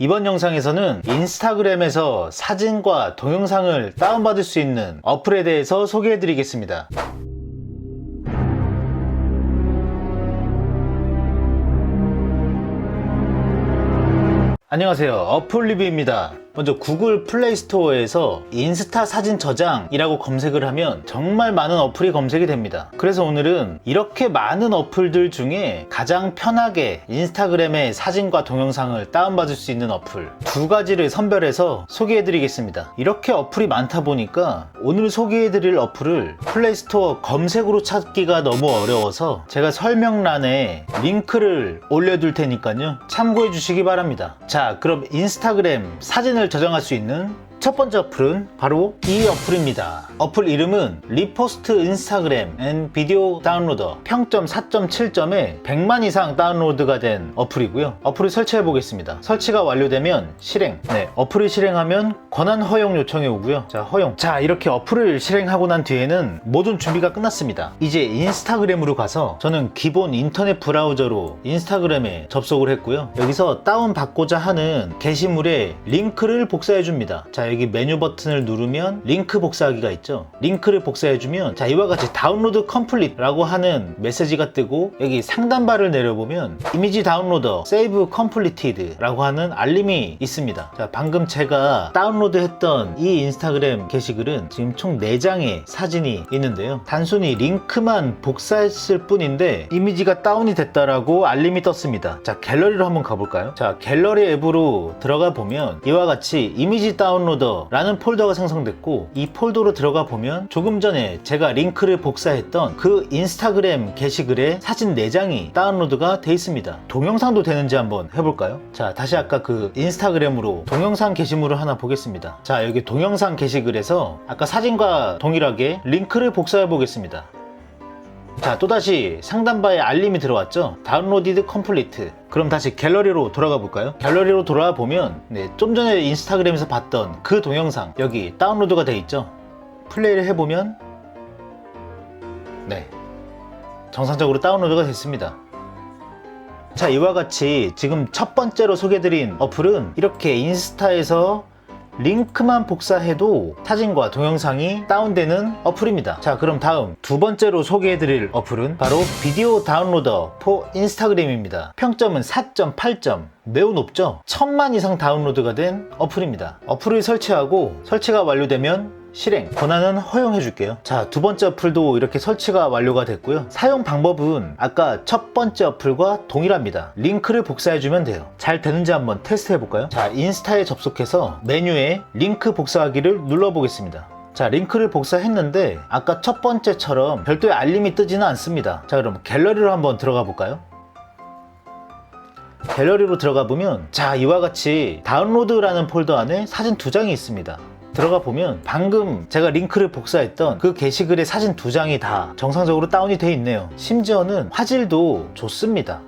이번 영상에서는 인스타그램에서 사진과 동영상을 다운받을 수 있는 어플에 대해서 소개해 드리겠습니다. 안녕하세요. 어플 리뷰입니다. 먼저 구글 플레이 스토어에서 인스타 사진 저장이라고 검색을 하면 정말 많은 어플이 검색이 됩니다. 그래서 오늘은 이렇게 많은 어플들 중에 가장 편하게 인스타그램의 사진과 동영상을 다운받을 수 있는 어플 두 가지를 선별해서 소개해 드리겠습니다. 이렇게 어플이 많다 보니까 오늘 소개해 드릴 어플을 플레이 스토어 검색으로 찾기가 너무 어려워서 제가 설명란에 링크를 올려둘 테니까요. 참고해 주시기 바랍니다. 자, 그럼 인스타그램 사진을 저장할 수 있는 첫 번째 어플은 바로 이 어플입니다. 어플 이름은 리포스트 인스타그램 앤 비디오 다운로더 평점 4.7점에 100만 이상 다운로드가 된 어플이고요. 어플을 설치해 보겠습니다. 설치가 완료되면 실행. 네, 어플을 실행하면 권한 허용 요청이 오고요. 자, 허용. 자, 이렇게 어플을 실행하고 난 뒤에는 모든 준비가 끝났습니다. 이제 인스타그램으로 가서 저는 기본 인터넷 브라우저로 인스타그램에 접속을 했고요. 여기서 다운 받고자 하는 게시물에 링크를 복사해 줍니다. 자, 여기 메뉴 버튼을 누르면 링크 복사하기가 있죠. 링크를 복사해 주면 자, 이와 같이 다운로드 컴플릿라고 하는 메시지가 뜨고 여기 상단바를 내려보면 이미지 다운로더 세이브 컴플리티드라고 하는 알림이 있습니다. 자, 방금 제가 다운로드 했던 이 인스타그램 게시글은 지금 총 4장의 사진이 있는데요. 단순히 링크만 복사했을 뿐인데 이미지가 다운이 됐다라고 알림이 떴습니다. 자, 갤러리로 한번 가볼까요? 자, 갤러리 앱으로 들어가 보면 이와 같이 이미지 다운로 더라는 폴더가 생성됐고 이 폴더로 들어가 보면 조금 전에 제가 링크를 복사했던 그 인스타그램 게시글에 사진 4장이 다운로드가 돼 있습니다. 동영상도 되는지 한번 해볼까요? 자, 다시 아까 그 인스타그램으로 동영상 게시물을 하나 보겠습니다. 자, 여기 동영상 게시글에서 아까 사진과 동일하게 링크를 복사해 보겠습니다. 자, 또다시 상단바에 알림이 들어왔죠? 다운로디드 컴플리트. 그럼 다시 갤러리로 돌아가 볼까요? 갤러리로 돌아와 보면, 네, 좀 전에 인스타그램에서 봤던 그 동영상, 여기 다운로드가 돼 있죠? 플레이를 해보면, 네. 정상적으로 다운로드가 됐습니다. 자, 이와 같이 지금 첫 번째로 소개드린 어플은 이렇게 인스타에서 링크만 복사해도 사진과 동영상이 다운되는 어플입니다. 자, 그럼 다음 두 번째로 소개해드릴 어플은 바로 비디오 다운로더 포 인스타그램입니다. 평점은 4.8점. 매우 높죠? 천만 이상 다운로드가 된 어플입니다. 어플을 설치하고 설치가 완료되면 실행. 권한은 허용해 줄게요. 자 두 번째 어플도 이렇게 설치가 완료가 됐고요. 사용 방법은 아까 첫 번째 어플과 동일합니다. 링크를 복사해 주면 돼요. 잘 되는지 한번 테스트 해 볼까요? 자 인스타에 접속해서 메뉴에 링크 복사하기를 눌러 보겠습니다. 자 링크를 복사했는데 아까 첫 번째처럼 별도의 알림이 뜨지는 않습니다. 자 그럼 갤러리로 한번 들어가 볼까요? 갤러리로 들어가 보면 자 이와 같이 다운로드라는 폴더 안에 사진 두 장이 있습니다 들어가 보면 방금 제가 링크를 복사했던 그 게시글의 사진 두 장이 다 정상적으로 다운이 돼 있네요. 심지어는 화질도 좋습니다.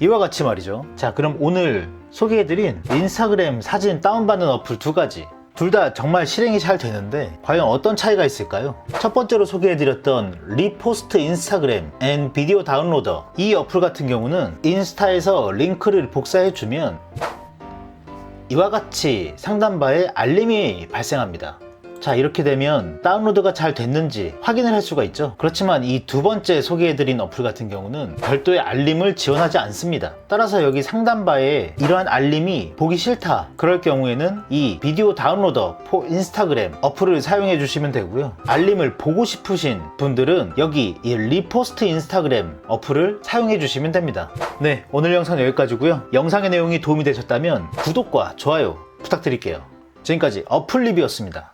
이와 같이 말이죠. 자 그럼 오늘 소개해드린 인스타그램 사진 다운받는 어플 두 가지. 둘 다 정말 실행이 잘 되는데 과연 어떤 차이가 있을까요? 첫 번째로 소개해드렸던 리포스트 인스타그램 앤 비디오 다운로더. 이 어플 같은 경우는 인스타에서 링크를 복사해주면 이와 같이 상단바에 알림이 발생합니다. 자 이렇게 되면 다운로드가 잘 됐는지 확인을 할 수가 있죠. 그렇지만 이 두 번째 소개해드린 어플 같은 경우는 별도의 알림을 지원하지 않습니다. 따라서 여기 상단바에 이러한 알림이 보기 싫다 그럴 경우에는 이 비디오 다운로더 포 인스타그램 어플을 사용해 주시면 되고요. 알림을 보고 싶으신 분들은 여기 이 리포스트 인스타그램 어플을 사용해 주시면 됩니다. 네 오늘 영상 여기까지고요. 영상의 내용이 도움이 되셨다면 구독과 좋아요 부탁드릴게요. 지금까지 어플 리뷰였습니다